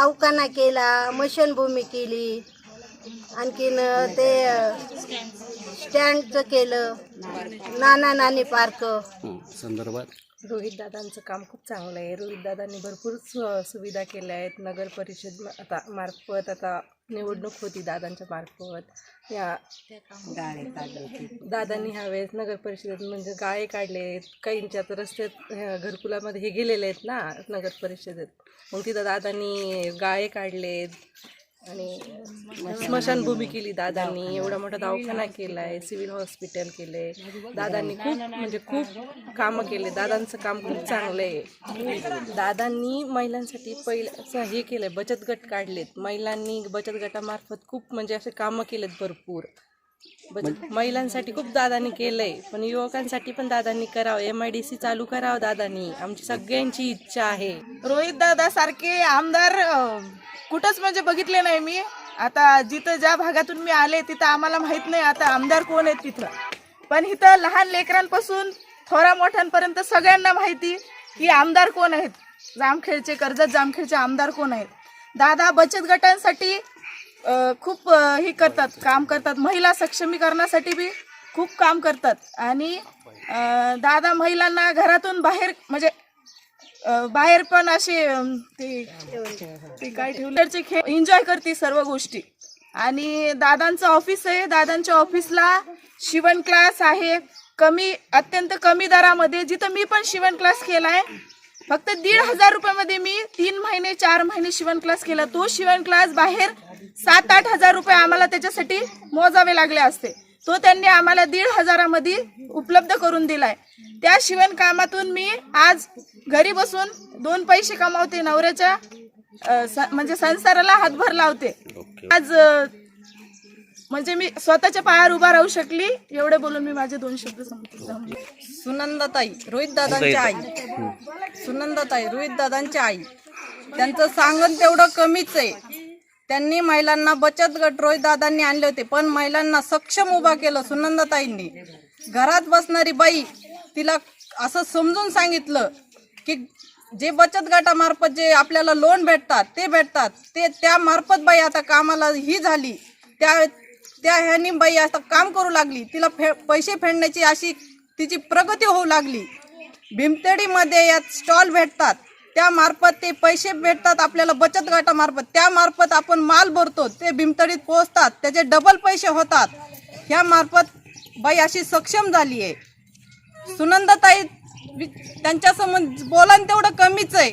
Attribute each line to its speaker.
Speaker 1: दवाखाना केला मशनभूमी केली. आणखीन ते स्टँडचं केलं. नाना नानी पार्क.
Speaker 2: हो, संदर्भात?
Speaker 3: रोहित दादांचं काम खूप चांगलं आहे. रोहित दादांनी भरपूर सु सुविधा केल्या आहेत. नगर परिषद आता मार्फत आता निवडणूक होती दादांच्या मार्फत. या दादांनी ह्यावेळेस नगर परिषदेत म्हणजे गाळे काढले आहेत. काहींच्या तर रस्त्यात घरकुलामध्ये हे गेलेले आहेत ना नगर परिषदेत. मग तिथं दादांनी गाळे काढले आहेत आणि स्मशानभूमी केली दादांनी एवढा मोठा दवाखाना केला. आहे सिव्हिल हॉस्पिटल केले दादांनी खूप म्हणजे खूप कामं केले. दादांचं काम खूप चांगलं आहे. दादांनी महिलांसाठी पहिलं हे केलं बचत गट काढलेत. महिलांनी बचत गटामार्फत खूप म्हणजे असे कामं केलेत भरपूर. महिलांसाठी खूप दादांनी केलंय पण युवकांसाठी पण दादांनी करावं. एम आय डी सी चालू करावं दादांनी. आमची सगळ्यांची इच्छा आहे.
Speaker 4: रोहित दादा सारखे आमदार कुठंच म्हणजे बघितले नाही मी. आता जिथं ज्या भागातून मी आले तिथं आम्हाला माहीत नाही आता आमदार कोण आहेत तिथं. पण इथं लहान लेकरांपासून थोरा मोठ्यांपर्यंत सगळ्यांना माहिती की आमदार कोण आहेत. जामखेडचे कर्जत जामखेडचे आमदार कोण आहेत. दादा बचत गटांसाठी खूप हे करतात काम करतात. महिला सक्षमीकरणासाठी बी खूप काम करतात. आणि दादा महिलांना घरातून बाहेर म्हणजे बाहेर पण असे ते काय खेळ एन्जॉय करते सर्व गोष्टी. आणि दादांचं ऑफिस आहे. दादांच्या ऑफिसला शिवण क्लास आहे. कमी अत्यंत कमी दरामध्ये जिथं मी पण शिवण क्लास केला आहे फक्त दीड हजार रुपयामध्ये मी तीन महिने चार महिने शिवण क्लास केला. तो शिवण क्लास बाहेर सात आठ हजार रुपये आम्हाला त्याच्यासाठी मोजावे लागले असते. तो त्यांनी आम्हाला दीड हजारामध्ये उपलब्ध करून दिलाय. त्या शिवण कामातून मी आज घरी बसून दोन पैसे कमावते नवऱ्याच्या म्हणजे संसाराला हातभार लावते. आज म्हणजे मी स्वतःच्या पायावर उभा राहू शकली एवढे बोलून मी माझे दोन शब्द
Speaker 5: सुनंदाताई रोहित दादांची आई. सुनंदाताई रोहित दादांची आई. त्यांचं सांगण तेवढं कमीच आहे. त्यांनी महिलांना बचत गट रोहितदादांनी आणले होते पण महिलांना सक्षम उभा केलं सुनंदाताईंनी. घरात बसणारी बाई तिला असं समजून सांगितलं की जे बचत गटामार्फत जे आपल्याला लोन भेटतात ते भेटतात. ते त्या मार्फत बाई आता कामाला ही झाली. त्या त्या ह्यानी बाई आता काम करू लागली. तिला फे पैसे फेडण्याची अशी तिची प्रगती होऊ लागली. भीमतेडीमध्ये यात स्टॉल भेटतात. त्या मार्फत ते पैसे भेटतात आपल्याला बचत गटामार्फत. त्या मार्फत आपण माल भरतो ते भीमतडीत पोहोचतात त्याचे डबल पैसे होतात. ह्या मार्फत बाई अशी सक्षम झाली आहे सुनंदाताई वि- त्यांच्यासमोर बोलान तेवढं कमीच आहे.